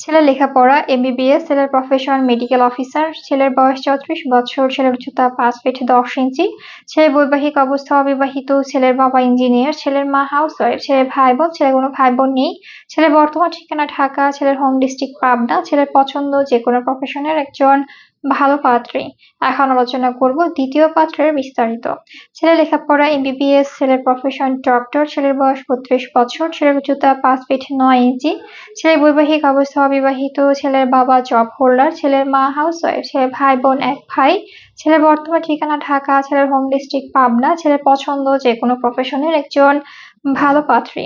ছেলের লেখাপড়া এমবিবিএস ছেলের প্রফেশন মেডিকেল অফিসার ছেলের বয়স চৌত্রিশ বছর ছেলের উচ্চতা পাঁচ ফিট দশ ইঞ্চি ছেলে বৈবাহিক অবস্থা অবিবাহিত, ছেলের বাবা ইঞ্জিনিয়ার ছেলের মা হাউস ওয়াইফ ছেলের ভাই বোন ছেলে কোনো ভাই বোন নেই, ছেলের বর্তমান ঠিকানা ঢাকা, ছেলের হোম ডিস্ট্রিক্ট পাবনা, ছেলের পছন্দ যে কোনো প্রফেশনের একজন ভালো পাত্রী। এখন আলোচনা করব দ্বিতীয় পাত্রের বিস্তারিত। ছেলের লেখাপড়া এমবিবিএস ছেলের প্রফেশন ডক্টর ছেলের বয়স বত্রিশ বছর, ছেলের উচ্চতা পাঁচ ফিট নয় ইঞ্চি, ছেলের বৈবাহিক অবস্থা অবিবাহিত, ছেলের বাবা জব হোল্ডার ছেলের মা হাউস ওয়াইফ ছেলের ভাই বোন এক ভাই, ছেলের বর্তমান ঠিকানা ঢাকা, ছেলের হোম ডিস্ট্রিক্ট পাবনা, ছেলের পছন্দ যে কোনো প্রফেশনের একজন ভালো পাত্রী।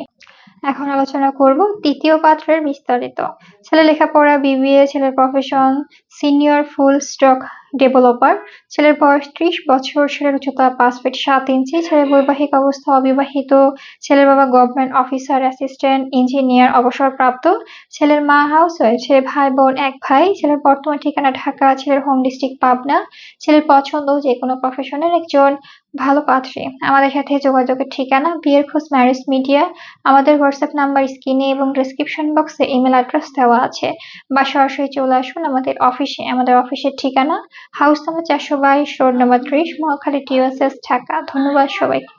এখন আলোচনা করব তৃতীয় পাত্রের বিস্তারিত। ছেলে লেখাপড়া বিবিএ ছেলের profession senior full stack developer. ছেলের বয়স ত্রিশ বছর, ছেলের উচ্চতা পাঁচ ফিট সাত ইঞ্চি, ছেলের বৈবাহিক অবস্থা অবিবাহিত। ছেলের বাবা গভর্নমেন্ট অফিসার অ্যাসিস্ট্যান্ট ইঞ্জিনিয়ার অবসরপ্রাপ্ত। ছেলের মা হাউস ছেলের ভাই বোন এক ভাই। ছেলের বর্তমান ঠিকানা ঢাকা, ছেলের হোম ডিস্ট্রিক্ট পাবনা। ছেলের পছন্দ যে কোনো প্রফেশনের একজন ভালো পাত্রী। আমাদের সাথে যোগাযোগের ঠিকানা বিয়ের খোঁজ ম্যারেজ মিডিয়া আমাদের হোয়াটসঅ্যাপ নাম্বার স্ক্রিনে এবং ডিসক্রিপশন বক্সে ইমেল অ্যাড্রেস দেওয়া আছে। বা সরাসরি চলে আসুন আমাদের অফিসে আমাদের অফিসের ঠিকানা হাউস নাম্বার চারশো বাইশ রোড নাম্বার ত্রিশ মহাখালী টিওএসএস ঢাকা। ধন্যবাদ সবাইকে।